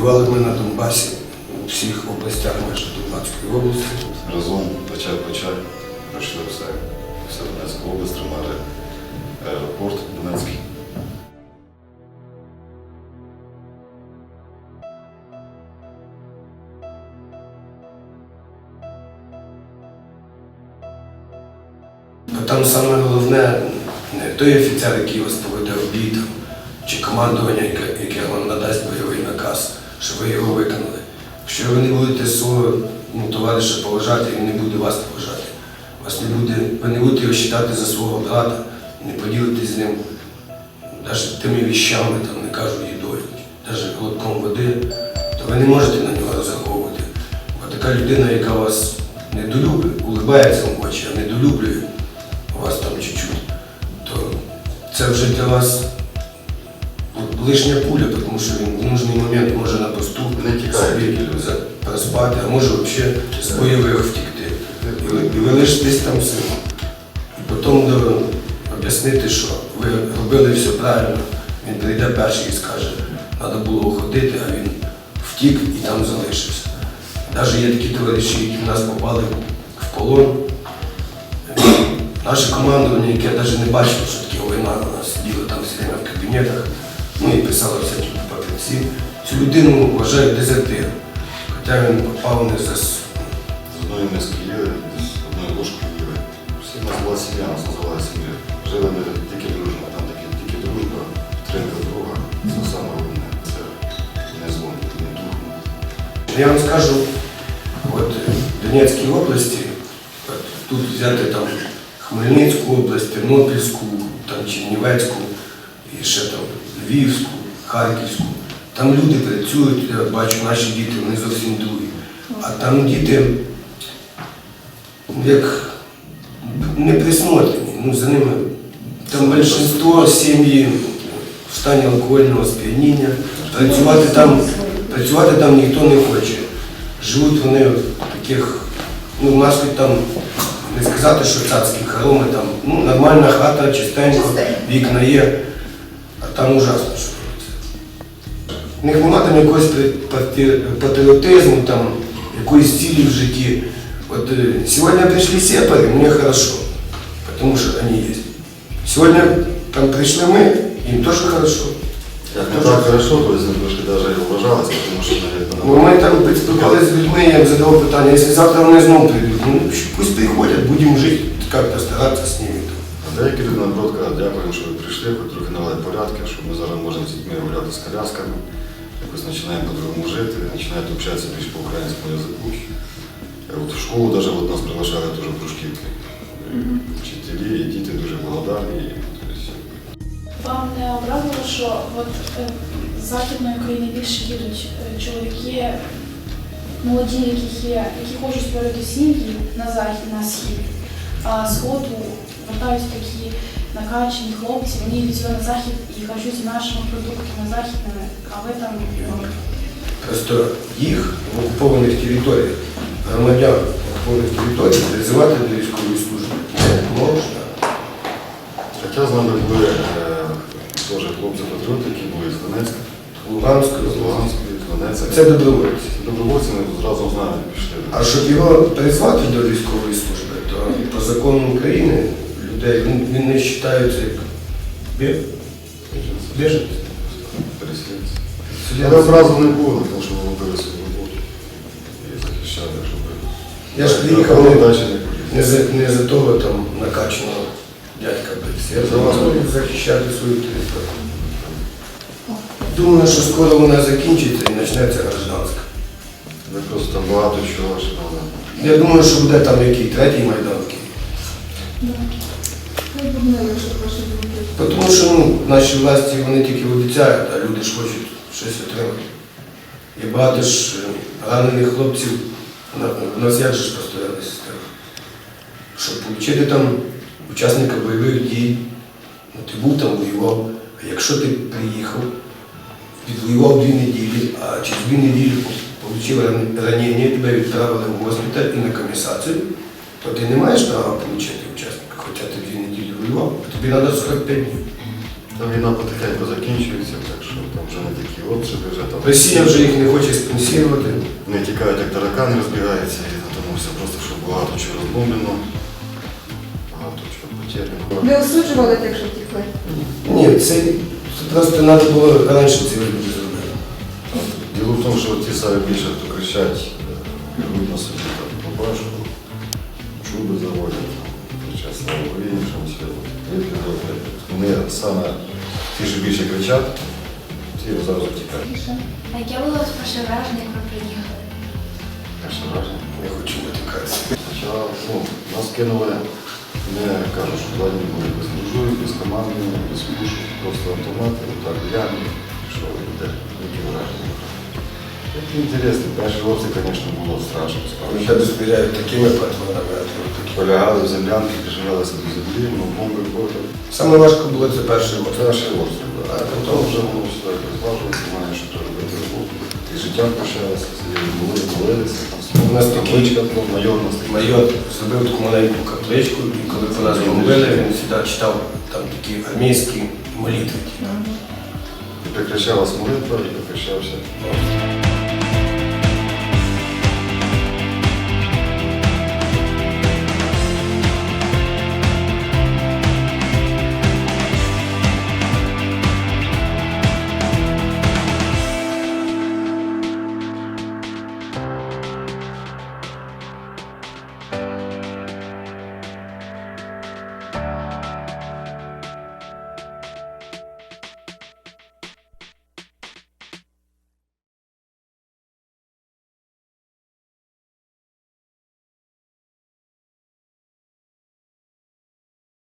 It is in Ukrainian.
Воювали ми на Донбасі у всіх областях майже Донбаської області. Разом плече в плече пройшли все. Вся Донецька область, тримали аеропорт Донецький. Там саме головне не той офіцер, який вас поведе там, чи командування, яке вам надасть бойовий наказ, що ви його виконали. Якщо ви не будете свого ну, товариша поважати, він не буде вас поважати. Вас не буде, ви не будете його вважати за свого брата, не поділитесь з ним навіть тими віщами, там, не кажу їдою, навіть глотком води, то ви не можете на нього розраховувати. Бо така людина, яка вас недолюблює, улибається в очі, а недолюблює вас там чуть-чуть, то це вже для вас лишня пуля, тому що він в нужний момент може на посту собі за- проспати, а може взагалі з бойових втікти. І ви, і ви лишитесь там сам. І потім об'яснити, що ви робили все правильно. Він прийде перший і скаже, треба було уходити, а він втік і там залишився. Навіть є такі товариші, які в нас попали в полон. Наше командування, яке навіть не бачило, що таке війна, вона сиділа там все время в кабінетах, ну і писала всякі папірці. Цю людину вважають дезертиром. Хоча він попав не за З одної миски їли, з одної ложки їли. Всі нас була сім'я, нас називали сім'я. Жили ми тільки дружно, там таки, тільки дружба, підтримка друга. Це саме головне. Це не звон, не духу. Я вам скажу, от в Донецькій області, от, тут взяти там Хмельницьку область, Тернопільську, там Чернівецьку, і ще там Львівську, Харківську. Там люди працюють, я бачу наші діти, вони зовсім другі. А там діти як не присмотрені, ну за ними там більшість сім'ї в стані алкогольного сп'яніння, працювати там, працювати там ніхто не хоче. Живуть вони в таких, ну, у нас там не сказати, що царські хороми, там ну, нормальна хата, чистенько, вікна є, там ужасно, що. В них немає там якогось патрі- патрі- патріотизму, там, якоїсь цілі в житті. Вот э, сегодня пришли сепари, мне хорошо, потому что они есть. Сегодня там пришли мы, им тоже хорошо. Як не так хорошо, то з ним трошки навіть і вважалися, тому що Ну, навіть ми там спілкувалися з людьми, я їм задав питання, якщо завтра вони знову прийдуть, ну пусть приходять, будемо жити, як-то старатися з ними. Деякі люди наоборот кажуть, дякуємо, що ви прийшли, хоч трохи навели порядки, що ми зараз можемо з дітьми гуляти з колясками, якось починаємо по-другому жити, починають общатися більш по українському язику. Е, От в школу навіть от нас приглашали теж в кружківки. Вчителі і діти дуже благодарні. Вам не образило, що от е, з Західної України більше їдуть е, чоловіки, молоді, яких є, які хочуть створити сім'ї на захід, на схід, а сходу вертаються такі накачані хлопці, вони йдуть сюди на захід і харчуються нашими продуктами західними, а ви там Просто їх в окупованих територіях, громадян окупованих територій призивати до військової служби не можна. Хоча з нами були е, теж хлопці-патріоти, які були з Донецька, Луганська, з Луганської, з Донецька. Це добровольці. Добровольці ми зразу з нами пішли. А щоб його призвати до військової служби, то по закону України людей він, він не вважається як бі- біженець. Але образу не було, тому що ми робили свою роботу. І захищали, щоб... Я ж приїхав не за, не за того там накачаного дядька битися. Я за вас буду захищати свою територію. Думаю, що скоро вона закінчиться і почнеться гражданська. Ми просто там багато чого. Я думаю, що буде там який третій майдан. Тому що ну, наші власті вони тільки обіцяють, а люди ж хочуть щось отримати. І багато ж е, ранених хлопців в нас як же построїла. Щоб отримати там учасника бойових дій, ну, ти був там, воював, а якщо ти приїхав, відвоював дві неділі, а через дві неділі отримав ранення, тебе відправили в госпіталь і на комісацію, то ти не маєш права отримати учасника, хоча ти дві неділі воював, тобі треба 45 днів. Там війна потихеньку закінчується, так що там вже не такі обстріли вже там. Росія вже їх не хоче спонсірувати. Не тікають, як таракани розбігаються, і тому все просто, що багато чого розбомблено, багато чого потеряно. Ви осуджували тих, що втікли? Ні, це це просто треба було раніше ці люди зробити. Діло в тому, що ті самі більше, хто кричать, е, рвуть на собі там побачку, саме ті, що більше кричать, ті зразу тікають. А яке було перше враження, як ви приїхали? Перше враження. Не хочу витікатися. Спочатку ну, нас кинули, не кажу, що два дні були без буржуї, без команди, без пушу, просто автомати, отак глянув, що йде, які враження. Це інтересно, перший обстріл, звісно, було страшно. Справді. тебе такими патронами, а такі. Полягали в землянки, прижиналися до землі, ну, бомби входили. Саме важко було це перший Це обстріл. перший обстріл, да. а потім вже воно все якось зважувалося, має, що робити роботу. І життя прощалося, були, молилися, У нас табличка, ну, майор у нас такий. Майор зробив таку маленьку капличку, і коли по нас бомбили, він завжди читав там такі армійські молитви. І прекращалась молитва, і прекращався.